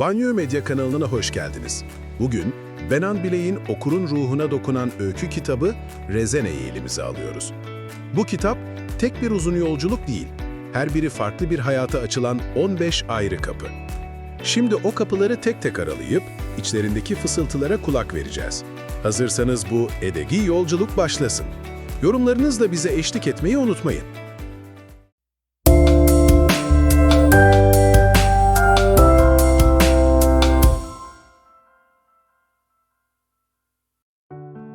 Banyo Medya kanalına hoş geldiniz. Bugün Benan Bilek'in okurun ruhuna dokunan öykü kitabı Rezene'yi elimize alıyoruz. Bu kitap tek bir uzun yolculuk değil, her biri farklı bir hayata açılan 15 ayrı kapı. Şimdi o kapıları tek tek aralayıp içlerindeki fısıltılara kulak vereceğiz. Hazırsanız bu edegi yolculuk başlasın. Yorumlarınızla bize eşlik etmeyi unutmayın.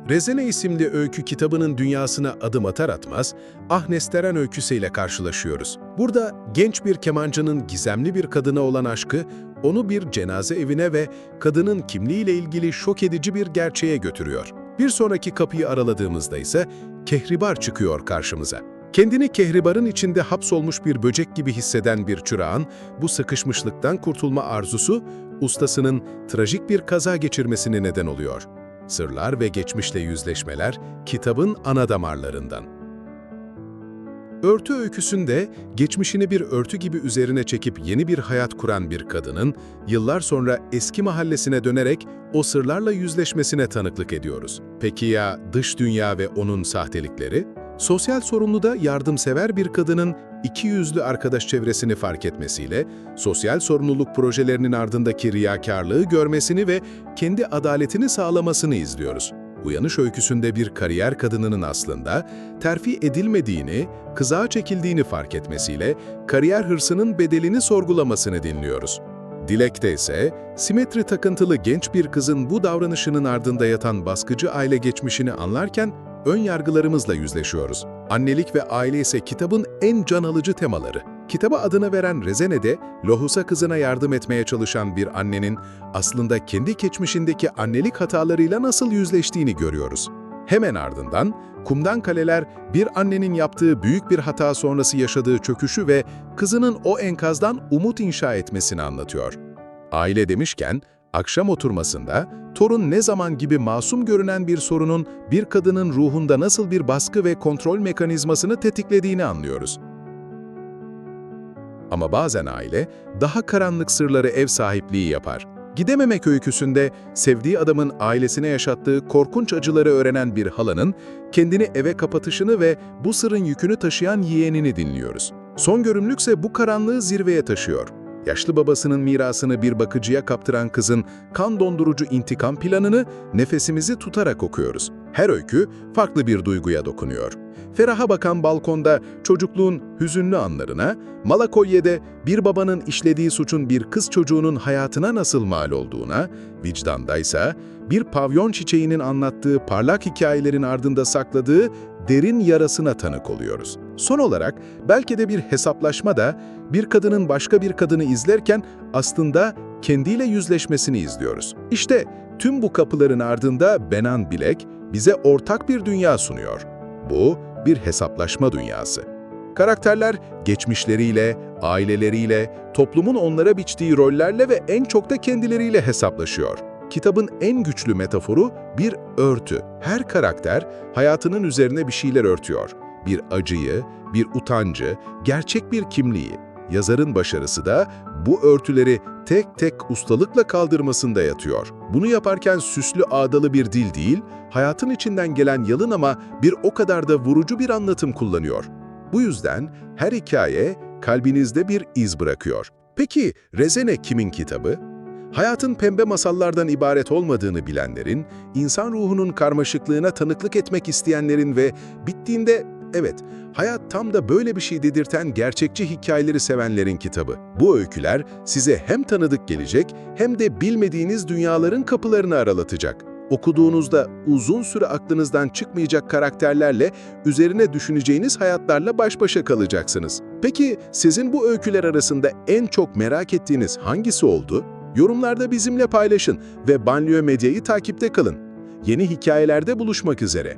Rezene isimli öykü kitabının dünyasına adım atar atmaz, Ahnesteren öyküsüyle karşılaşıyoruz. Burada genç bir kemancının gizemli bir kadına olan aşkı, onu bir cenaze evine ve kadının kimliğiyle ilgili şok edici bir gerçeğe götürüyor. Bir sonraki kapıyı araladığımızda ise Kehribar çıkıyor karşımıza. Kendini kehribarın içinde hapsolmuş bir böcek gibi hisseden bir çırağın bu sıkışmışlıktan kurtulma arzusu, ustasının trajik bir kaza geçirmesine neden oluyor. Sırlar ve geçmişle yüzleşmeler kitabın ana damarlarından. Örtü öyküsünde geçmişini bir örtü gibi üzerine çekip yeni bir hayat kuran bir kadının yıllar sonra eski mahallesine dönerek o sırlarla yüzleşmesine tanıklık ediyoruz. Peki ya dış dünya ve onun sahtelikleri? Sosyal sorumluda yardımsever bir kadının iki yüzlü arkadaş çevresini fark etmesiyle, sosyal sorumluluk projelerinin ardındaki riyakarlığı görmesini ve kendi adaletini sağlamasını izliyoruz. Uyanış öyküsünde bir kariyer kadınının aslında terfi edilmediğini, kızağa çekildiğini fark etmesiyle kariyer hırsının bedelini sorgulamasını dinliyoruz. Dilek'te ise simetri takıntılı genç bir kızın bu davranışının ardında yatan baskıcı aile geçmişini anlarken ön yargılarımızla yüzleşiyoruz. Annelik ve aile ise kitabın en can alıcı temaları. Kitaba adını veren Rezene'de, lohusa kızına yardım etmeye çalışan bir annenin aslında kendi geçmişindeki annelik hatalarıyla nasıl yüzleştiğini görüyoruz. Hemen ardından, Kumdan Kaleler bir annenin yaptığı büyük bir hata sonrası yaşadığı çöküşü ve kızının o enkazdan umut inşa etmesini anlatıyor. Aile demişken, akşam oturmasında torun ne zaman gibi masum görünen bir sorunun bir kadının ruhunda nasıl bir baskı ve kontrol mekanizmasını tetiklediğini anlıyoruz. Ama bazen aile daha karanlık sırları ev sahipliği yapar. Gidememek öyküsünde sevdiği adamın ailesine yaşattığı korkunç acıları öğrenen bir halanın kendini eve kapatışını ve bu sırrın yükünü taşıyan yeğenini dinliyoruz. Son görümlükse bu karanlığı zirveye taşıyor. Yaşlı babasının mirasını bir bakıcıya kaptıran kızın kan dondurucu intikam planını nefesimizi tutarak okuyoruz. Her öykü farklı bir duyguya dokunuyor. Feraha bakan balkonda çocukluğun hüzünlü anlarına, Malakoyye'de bir babanın işlediği suçun bir kız çocuğunun hayatına nasıl mal olduğuna, vicdandaysa bir pavyon çiçeğinin anlattığı parlak hikayelerin ardında sakladığı derin yarasına tanık oluyoruz. Son olarak belki de bir hesaplaşma da bir kadının başka bir kadını izlerken aslında kendiyle yüzleşmesini izliyoruz. İşte tüm bu kapıların ardında Benan Bilek bize ortak bir dünya sunuyor. Bu bir hesaplaşma dünyası. Karakterler geçmişleriyle, aileleriyle, toplumun onlara biçtiği rollerle ve en çok da kendileriyle hesaplaşıyor. Kitabın en güçlü metaforu bir örtü. Her karakter hayatının üzerine bir şeyler örtüyor. Bir acıyı, bir utancı, gerçek bir kimliği. Yazarın başarısı da bu örtüleri tek tek ustalıkla kaldırmasında yatıyor. Bunu yaparken süslü ağdalı bir dil değil, hayatın içinden gelen yalın ama bir o kadar da vurucu bir anlatım kullanıyor. Bu yüzden her hikaye kalbinizde bir iz bırakıyor. Peki Rezene kimin kitabı? Hayatın pembe masallardan ibaret olmadığını bilenlerin, insan ruhunun karmaşıklığına tanıklık etmek isteyenlerin ve bittiğinde evet, hayat tam da böyle bir şey dedirten gerçekçi hikayeleri sevenlerin kitabı. Bu öyküler size hem tanıdık gelecek hem de bilmediğiniz dünyaların kapılarını aralatacak. Okuduğunuzda uzun süre aklınızdan çıkmayacak karakterlerle, üzerine düşüneceğiniz hayatlarla baş başa kalacaksınız. Peki sizin bu öyküler arasında en çok merak ettiğiniz hangisi oldu? Yorumlarda bizimle paylaşın ve Banliyö Medya'yı takipte kalın. Yeni hikayelerde buluşmak üzere.